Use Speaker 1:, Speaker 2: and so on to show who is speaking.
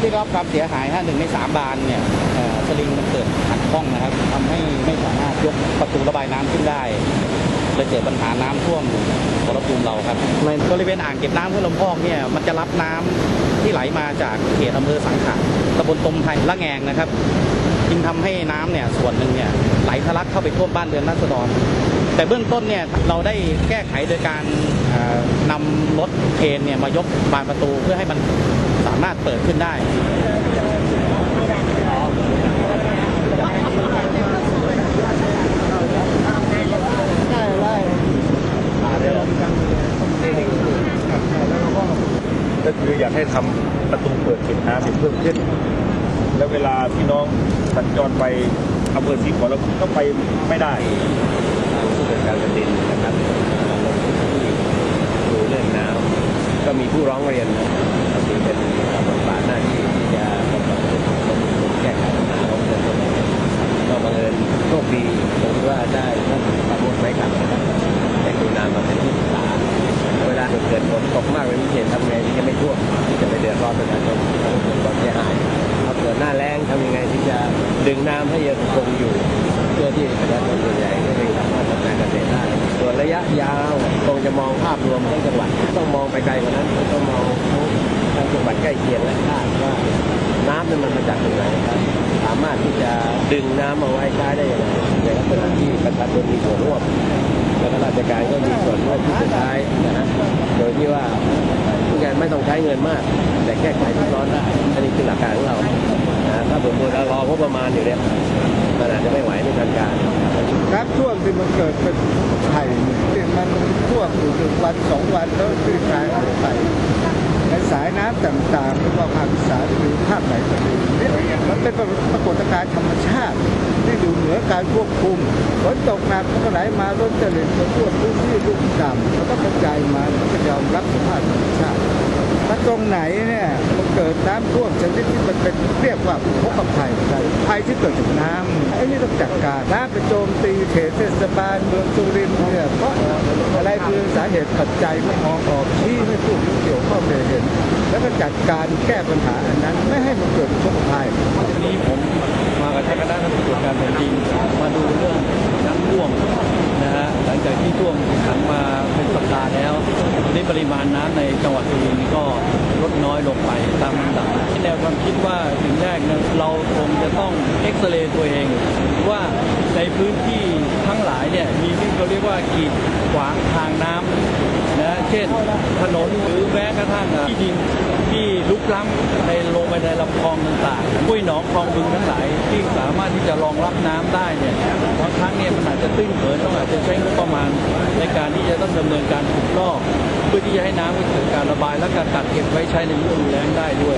Speaker 1: ที่รับความเสียหายฮะหนึ่งในสามบานเนี่ยสลิงมันเกิดขัดข้องนะครับทำให้ไม่สามารถยกประตูระบายน้ำขึ้นได้เลยเกิดปัญหาน้ำท่วมบรภูมิเราครับในบริเวณอ่างเก็บน้ำห้วยลำพอกเนี่ยมันจะรับน้ำที่ไหลมาจากเขตอำเภอสังขะตำบลตมไทยละแงงนะครับจึงทำให้น้ำเนี่ยส่วนหนึ่งเนี่ยไหลทะลักเข้าไปท่วมบ้านเรือนราษฎร แต่เบื้องต้นเนี่ยเราได้แก้ไขโดยการเอ่อนำรถเครนเนี่ยมายกบานประตูเพื่อให้มันามารถเปิดขึ้นได้
Speaker 2: ก็คืออยากให้ทำประตูเปิดเก็บน้ำเพิ่มขึ้น แล้วเวลาพี่น้องสัญจรไปอำเภอศรีขอรภูมิก็ไปไม่ได้
Speaker 3: ผู้จัดการประเด็นนะครับดูเรื่องน้ำก็มีผู้ร้องเรียนนะถือเป็นบทบาทหน้าที่ที่จะบำบัดแก้ไขปัญหาของเรื่องนี้ก็บังเอิญ โชคดีตรงที่ว่าได้ท่านประมุขไว้กับนะครับแต่กรุณามาเป็นที่ปรึกษาเวลาเกิดฝนตกมากเป็นพิเศษทำไงที่จะไม่ท่วมที่จะไม่เดือดร้อนประชาชนเกิดความเสียหายถ้าเกิดหน้าแล้งทำยังไงที่จะดึงน้ำให้ยังคงอยู่เพื่อที่ประชาชนส่วนใหญ่จะไม่สามารทำงานเกษตรได้ส่วนระยะยาวคงจะมองภาพรวมทั้งจังหวัดต้องมองไปไกลกว่านั้นต้องมองทั้งจังหวัดใกล้เคียงและชาติว่าน้ำนั้นมันมาจากตรงไหนครับามารถที่จะดึงน้ำมาไว้ใช้ได้ยังไงในลักษณะที่ประชาชนมีส่วนร่วมแล้วก็ราชการก็มีส่วนร่วมที่จะใช้นะฮะโดยที่ว่าทุกอย่างไม่ต้องใช้เงินมาก แต่แก้ไขทุกร้อนได้อันนี้คือหลักการของเรานะถ้าผมเรารองบประมาณอยู่เนี่ยมันอาจจะไม่ไหวไม่ทันการ
Speaker 4: น้ำท่วมที่มันเกิดเป็นไผ่ที่มันท่วมอยู่หนึ่งวันสองวันแล้วคลี่คลายออกไปในสายน้ำต่างๆไม่ว่าภาคอีสานหรือภาคไหนก็ดีเนี่ยมันเป็นปรา การธรรมชาติที่อยู่เหนือการควบคุมฝนตกหนักมันก็ไหลมาล้นตลิ่งจนท่วมพื้นที่ลุ่มต่ำมันก็กระจายมามันก็ยอมรับสภาพธรรมชาติถ้าตรงไหนเนี่ยมันเกิดน้ำท่วมชนิดที่มันเป็นเรียกว่าพกภัยภัยที่เกิดจากน้ำไอ้นี่ต้องจัดการน้ำไปโจมตีเขตเทศบาลเมืองสุรินทร์เนี่ยเพราะอะไรคือสาเหตุปัจจัยไม่มองออกที่ให้ผู้เกี่ยวข้องได้เห็น แล้วก็จัดการแก้ปัญหาอันนั้นไม่ให้มันเกิดพกภัย
Speaker 1: วันนี้ผม ปริมาณน้ำในจังหวัดสุรินทร์ก็ลดน้อยลงไปตามลำดับแนวความคิดว่าสิ่งแรกเนี่ยเราคงจะต้องเอ็กซเรย์ตัวเอง ว่าในพื้นที่ทั้งหลายเนี่ยมีที่เขาเรียกว่ากีดขวางทางน้ำนะเช่นถนนหรือแม้กระทั่งที่ดินที่ลุกล้ำใน ลำคลองต่างๆห้วยหนองคลองบึงทั้งหลายที่สามารถที่จะรองรับน้ำได้เนี่ยบางครั้งเนี่ยมันอาจจะตื้นเขินต้องอาจจะใช้งบประมาณในการที่จะต้องดำเนินการขุดลอก เพื่อที่จะให้น้ำเกิดการระบายและการกักเก็บไว้ใช้ในฤดูแล้งได้ด้วย